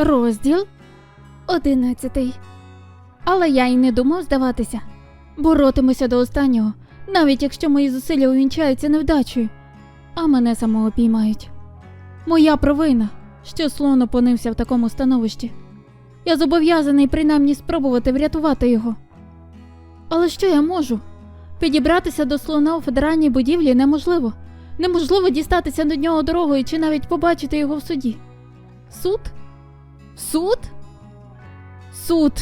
Розділ одинадцятий. Але я й не думав здаватися. Боротимуся до останнього, навіть якщо мої зусилля увінчаються невдачею, а мене самого піймають. Моя провина, що слон опинився в такому становищі. Я зобов'язаний принаймні спробувати врятувати його. Але що я можу? Підібратися до слона у федеральній будівлі неможливо. Неможливо дістатися до нього дорогою чи навіть побачити його в суді. Суд? Суд? Суд.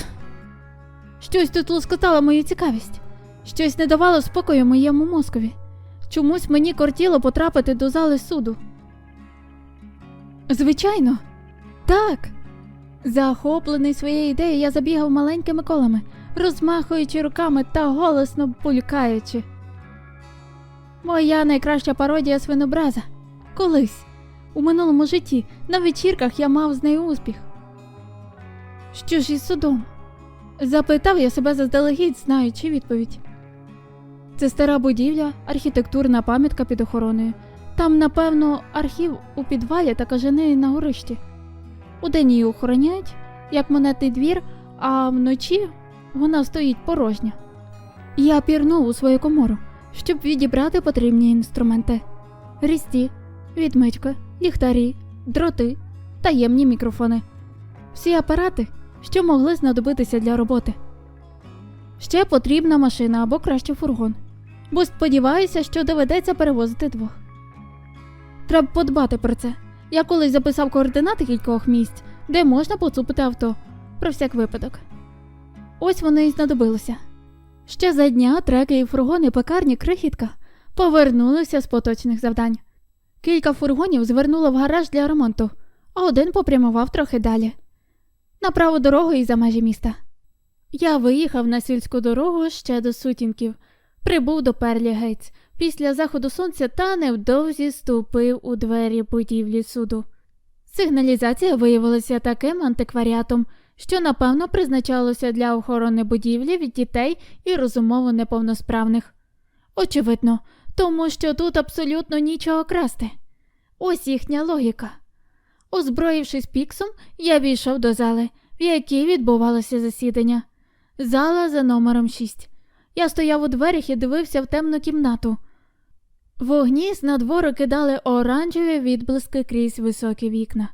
Щось тут лоскотало мою цікавість. Щось не давало спокою моєму мозкові. Чомусь мені кортіло потрапити до зали суду. Звичайно, так. Захоплений своєю ідеєю, я забігав маленькими колами, розмахуючи руками та голосно пулькаючи. Моя найкраща пародія свинобраза. Колись, у минулому житті, на вечірках я мав з нею успіх. Що ж із судом? Запитав я себе заздалегідь, знаючи відповідь. Це стара будівля, архітектурна пам'ятка під охороною. Там, напевно, архів у підвалі та кажани на горищі. Удень її охороняють, як монетний двір, а вночі вона стоїть порожня. Я пірнув у свою комору, щоб відібрати потрібні інструменти: різці, відмички, ліхтарі, дроти, таємні мікрофони. Всі апарати, що могли знадобитися для роботи. Ще потрібна машина або краще фургон, бо сподіваюся, що доведеться перевозити двох. Треба подбати про це. Я колись записав координати кількох місць, де можна поцупити авто про всяк випадок. Ось вони і знадобилися. Ще за дня треки і фургони пекарні крихітка повернулися з поточних завдань. Кілька фургонів звернуло в гараж для ремонту, а один попрямував трохи далі. На праву дорогу і за межі міста. Я виїхав на сільську дорогу ще до сутінків, прибув до Перлі Гейтс після заходу сонця та невдовзі ступив у двері будівлі суду. Сигналізація виявилася таким антикваріатом, що напевно призначалося для охорони будівлі від дітей і розумово неповносправних. Очевидно, тому що тут абсолютно нічого красти. Ось їхня логіка. Озброївшись піксом, я війшов до зали, в якій відбувалося засідання. Зала за номером 6. Я стояв у дверях і дивився в темну кімнату. Вогні з надвору кидали оранжеві відблиски крізь високі вікна.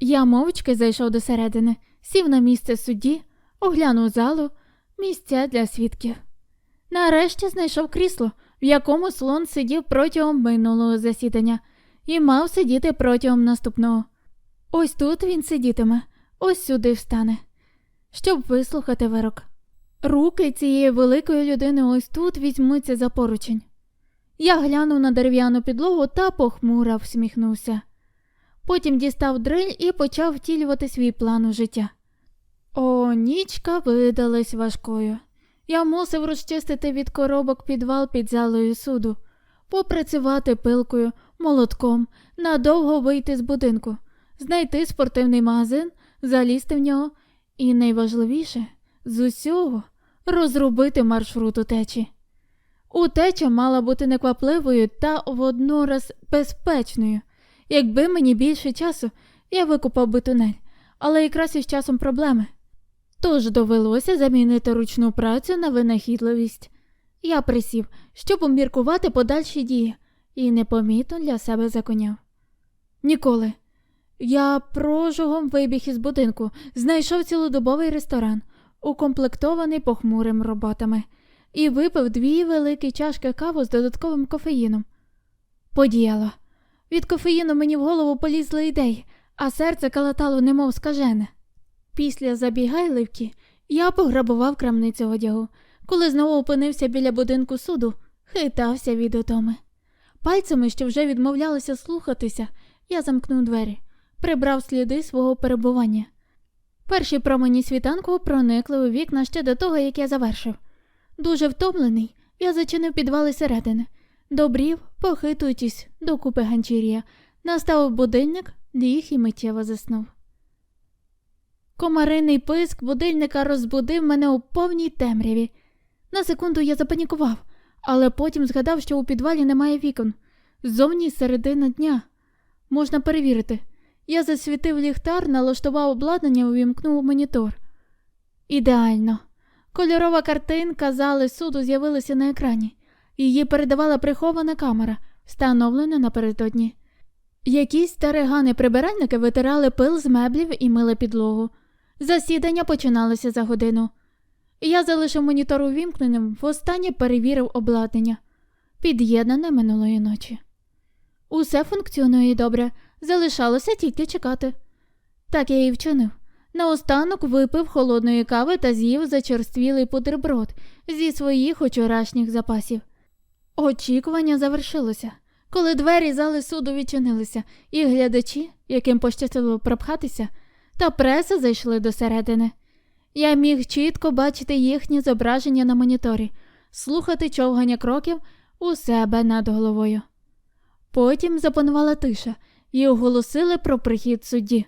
Я мовчки зайшов до середини, сів на місце судді, оглянув залу, місця для свідків. Нарешті знайшов крісло, в якому слон сидів протягом минулого засідання, і мав сидіти протягом наступного. Ось тут він сидітиме, ось сюди встане, щоб вислухати вирок. Руки цієї великої людини ось тут візьмуться за поручень. Я глянув на дерев'яну підлогу та похмуро всміхнувся. Потім дістав дриль і почав втілювати свій план у життя. О, нічка видалась важкою. Я мусив розчистити від коробок підвал під залою суду, попрацювати пилкою, молотком, надовго вийти з будинку, знайти спортивний магазин, залізти в нього і, найважливіше, з усього розробити маршрут утечі. Утеча мала бути неквапливою та воднораз безпечною. Якби мені більше часу, я викупав би тунель, але якраз із часом проблеми. Тож довелося замінити ручну працю на винахідливість. Я присів, щоб обміркувати подальші дії, і непомітно для себе законяв. Ніколи. Я прожугом вибіг із будинку, знайшов цілодобовий ресторан, укомплектований похмурим роботами, і випив дві великі чашки каву з додатковим кофеїном. Подіяло. Від кофеїну мені в голову полізли ідеї, а серце калатало немов скажене. Після забігайливки я пограбував крамницю одягу. Коли знову опинився біля будинку суду, хитався від утоми. Пальцями, що вже відмовлялися слухатися, я замкнув двері, прибрав сліди свого перебування. Перші промені світанку проникли у вікна ще до того, як я завершив. Дуже втомлений, я зачинив підвали середини, добрів, похитуючись до купи ганчір'я, наставив будильник, ліг і миттєво заснув. Комариний писк будильника розбудив мене у повній темряві. На секунду я запанікував, але потім згадав, що у підвалі немає вікон. Зовні середина дня. Можна перевірити. Я засвітив ліхтар, налаштував обладнання, увімкнув монітор. Ідеально. Кольорова картинка зали суду з'явилася на екрані. Її передавала прихована камера, встановлена напередодні. Якісь старигани прибиральники витирали пил з меблів і мили підлогу. Засідання починалося за годину. Я залишив монітор увімкненим, востаннє перевірив обладнання, під'єднане минулої ночі. Усе функціонує добре, залишалося тільки чекати. Так я і вчинив. Наостанок випив холодної кави та з'їв зачерствілий бутерброд зі своїх учорашніх запасів. Очікування завершилося, коли двері зали суду відчинилися, і глядачі, яким пощастило пропхатися, та преса зайшли до середини. Я міг чітко бачити їхні зображення на моніторі, слухати човгання кроків у себе над головою. Потім запанувала тиша і оголосили про прихід судді.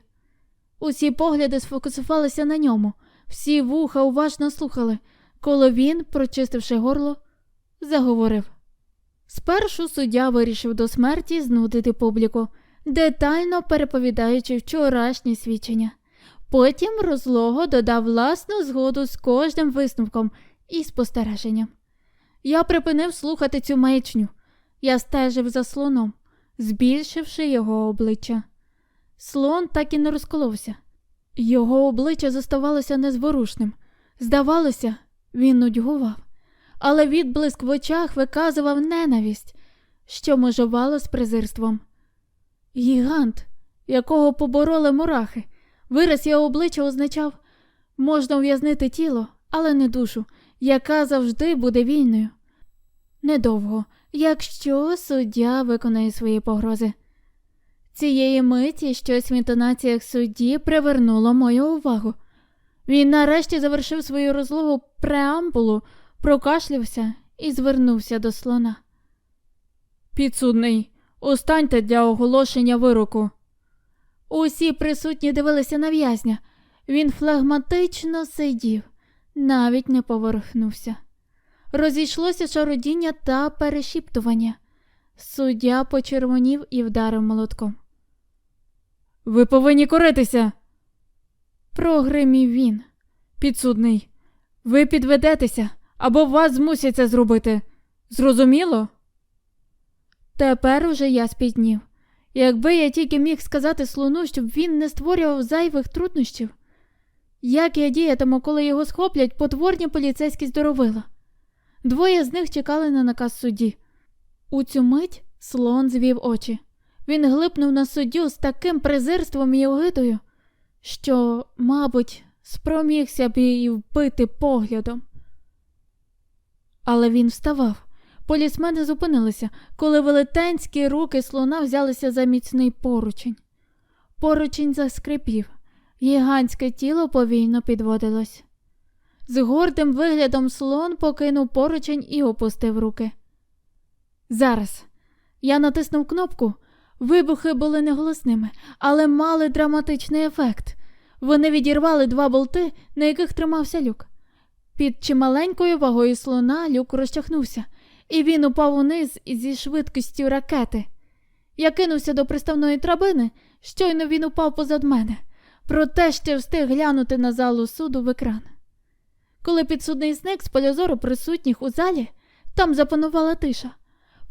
Усі погляди сфокусувалися на ньому, всі вуха уважно слухали, коли він, прочистивши горло, заговорив. Спершу суддя вирішив до смерті знудити публіку, детально переповідаючи вчорашні свідчення. Потім розлого додав власну згоду з кожним висновком і спостереженням. Я припинив слухати цю маячню. Я стежив за слоном, збільшивши його обличчя. Слон так і не розколовся. Його обличчя зоставалося незворушним. Здавалося, він нудьгував, але відблиск в очах виказував ненависть, що межувало з презирством. Гігант, якого побороли мурахи, вираз його обличчя означав можна ув'язнити тіло, але не душу, яка завжди буде вільною. Недовго, якщо суддя виконає свої погрози. Цієї миті щось в інтонаціях судді привернуло мою увагу. Він нарешті завершив свою розлогу преамбулу, прокашлявся і звернувся до слона. Підсудний, устаньте для оголошення вироку. Усі присутні дивилися на в'язня. Він флегматично сидів, навіть не поворухнувся. Розійшлося шародіння та перешіптування. Суддя почервонів і вдарив молотком. Ви повинні коритися. Прогримів він. Підсудний. Ви підведетеся або вас змусять це зробити. Зрозуміло? Тепер уже я спітнів. Якби я тільки міг сказати слону, щоб він не створював зайвих труднощів. Як я діятиму, коли його схоплять потворні поліцейські здоровила? Двоє з них чекали на наказ судді. У цю мить слон звів очі. Він глипнув на суддю з таким презирством і огидою, що, мабуть, спромігся б її вбити поглядом. Але він вставав. Полісмени зупинилися, коли велетенські руки слона взялися за міцний поручень. Поручень заскрипів, гігантське тіло повільно підводилось. З гордим виглядом слон покинув поручень і опустив руки. Зараз я натиснув кнопку. Вибухи були неголосними, але мали драматичний ефект. Вони відірвали два болти, на яких тримався люк. Під чималенькою вагою слона люк розчахнувся, і він упав униз зі швидкістю ракети. Я кинувся до приставної трабини, щойно він упав позад мене, проте ще встиг глянути на залу суду в екран. Коли підсудний зник з поля зору присутніх у залі, там запанувала тиша.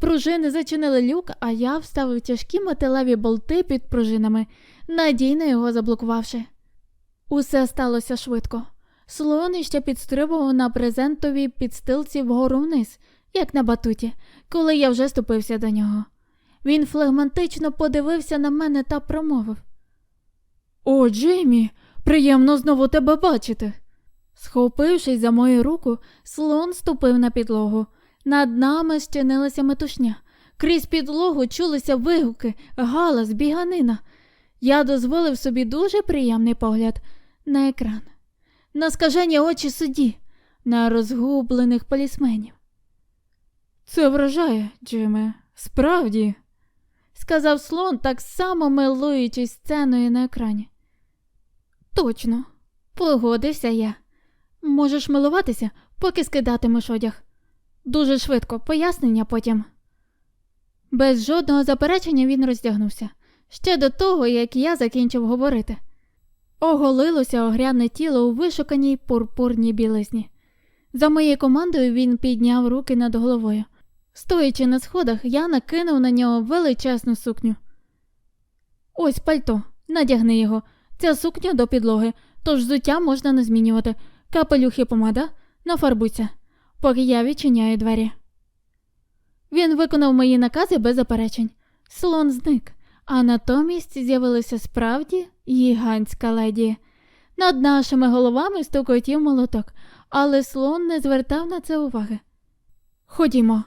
Пружини зачинили люк, а я вставив тяжкі металеві болти під пружинами, надійно його заблокувавши. Усе сталося швидко. Слон іще підстрибував на презентовій підстилці вгору вниз, як на батуті, коли я вже ступився до нього. Він флегматично подивився на мене та промовив: О, Джеймі, приємно знову тебе бачити. Схопившись за мою руку, слон ступив на підлогу. Над нами щинилася метушня. Крізь підлогу чулися вигуки, галас, біганина. Я дозволив собі дуже приємний погляд на екран, на скажені очі судді, на розгублених полісменів. Це вражає, Джиме, справді, сказав слон, так само милуючись сценою на екрані. Точно, погодився я. Можеш милуватися, поки скидатимеш одяг. Дуже швидко, пояснення потім. Без жодного заперечення він роздягнувся. ще до того, як я закінчив говорити. Оголилося огрядне тіло у вишуканій пурпурній білизні. За моєю командою він підняв руки над головою. Стоячи на сходах, я накинув на нього величезну сукню. Ось пальто, надягни його. Ця сукня до підлоги, тож взуття можна не змінювати. Капелюх і помада, нафарбуйся, поки я відчиняю двері. Він виконав мої накази без заперечень. Слон зник, а натомість з'явилася справді гігантська леді. Над нашими головами стукотів молоток, але слон не звертав на це уваги. Ходімо,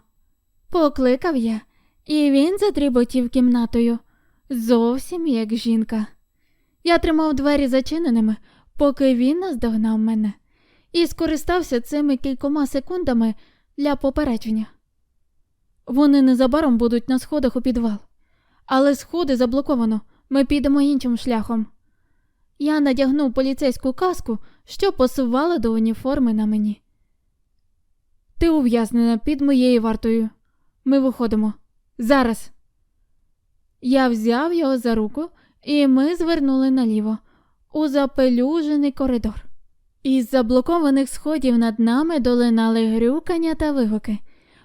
покликав я, і він затріботів кімнатою, зовсім як жінка. Я тримав двері зачиненими, поки він наздогнав мене, і скористався цими кількома секундами для попередження. Вони незабаром будуть на сходах у підвал, але сходи заблоковано, ми підемо іншим шляхом. Я надягнув поліцейську каску, що посувала до уніформи на мені. Ти ув'язнена під моєю вартою. Ми виходимо. Зараз. Я взяв його за руку, і ми звернули наліво, у запелюжений коридор. Із заблокованих сходів над нами долинали грюкання та вигуки.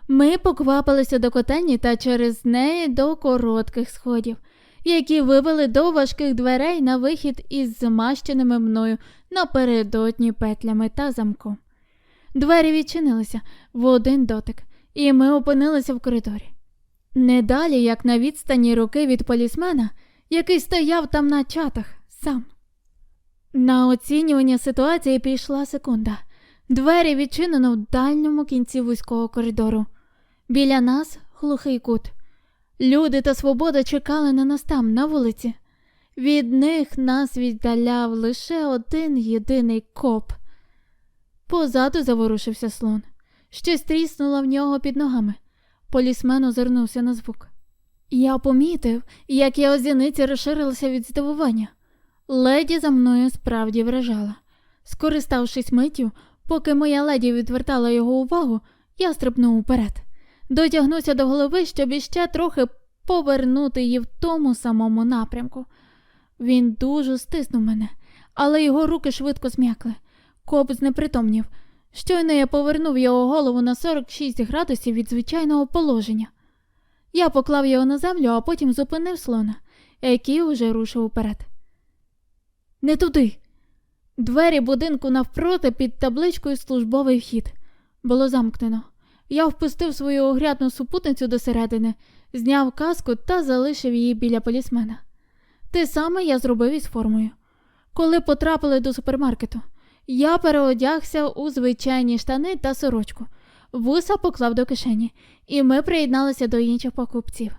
Ми поквапилися до котельні та через неї до коротких сходів, які вивели до важких дверей на вихід із змащеними мною напередодні петлями та замком. Двері відчинилися в один дотик, і ми опинилися в коридорі. Не далі, як на відстані руки від полісмена, який стояв там на чатах сам. На оцінювання ситуації пішла секунда. Двері відчинено в дальньому кінці вузького коридору. Біля нас глухий кут. Люди та свобода чекали на нас там, на вулиці. Від них нас віддаляв лише один єдиний коп. Позаду заворушився слон. Щось тріснуло в нього під ногами. Полісмен озирнувся на звук. Я помітив, як його зіниці розширилися від здивування. Леді за мною справді вражала. Скориставшись миттю, поки моя леді відвертала його увагу, я стрибнув уперед. Дотягнувся до голови, щоб іще трохи повернути її в тому самому напрямку. Він дуже стиснув мене, але його руки швидко зм'якли. Коп знепритомнів. Щойно я повернув його голову на 46 градусів від звичайного положення. Я поклав його на землю, а потім зупинив слона, який уже рушив уперед. Не туди. Двері будинку навпроти під табличкою службовий вхід. Було замкнено. Я впустив свою огрядну супутницю до середини, зняв каску та залишив її біля полісмена. Те саме я зробив із формою. Коли потрапили до супермаркету, я переодягся у звичайні штани та сорочку, вуса поклав до кишені, і ми приєдналися до інших покупців.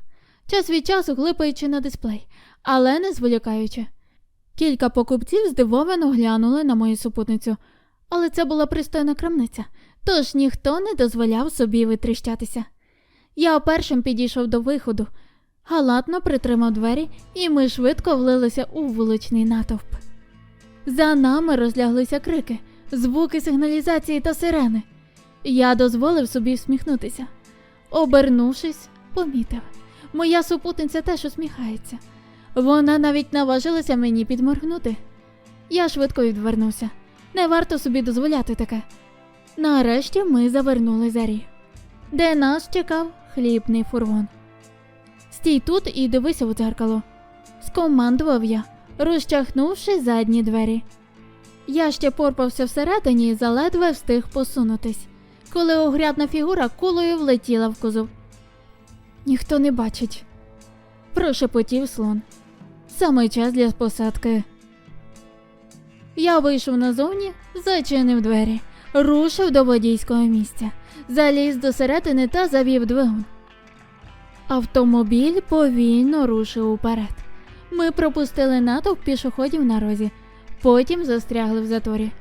Час від часу глипаючи на дисплей, але не зволікаючи. Кілька покупців здивовано глянули на мою супутницю, але це була пристойна крамниця, тож ніхто не дозволяв собі витріщатися. Я першим підійшов до виходу, галатно притримав двері, і ми швидко влилися у вуличний натовп. За нами розляглися крики, звуки сигналізації та сирени. Я дозволив собі всміхнутися. Обернувшись, помітив. Моя супутниця теж усміхається. Вона навіть наважилася мені підморгнути. Я швидко відвернувся. Не варто собі дозволяти таке. Нарешті ми завернули зарі, де нас чекав хлібний фургон. Стій тут і дивися у дзеркало. Скомандував я, розчахнувши задні двері. Я ще порпався всередині і заледве встиг посунутись, коли огрядна фігура кулею влетіла в кузов. Ніхто не бачить. Прошепотів слон. Саме час для посадки. Я вийшов назовні, зачинив двері, рушив до водійського місця, заліз до середини та завів двигун. Автомобіль повільно рушив уперед. Ми пропустили натовп пішоходів на розі, потім застрягли в заторі.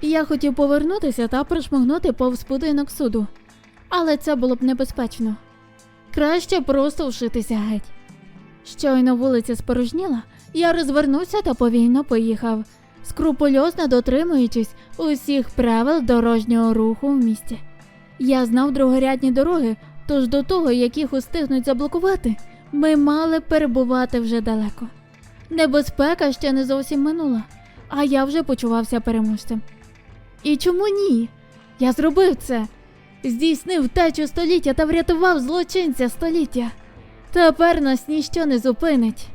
Я хотів повернутися та прошмигнути повз будинок суду, але це було б небезпечно. Краще просто вшитися геть. Щойно вулиця спорожніла, я розвернувся та повільно поїхав, скрупульозно дотримуючись усіх правил дорожнього руху в місті. Я знав другорядні дороги, тож до того, як їх устигнуть заблокувати, Ми мали перебувати вже далеко. Небезпека ще не зовсім минула, а я вже почувався переможцем. І чому ні? Я зробив це. Здійснив втечу століття та врятував злочинця століття. Тепер нас ніщо не зупинить.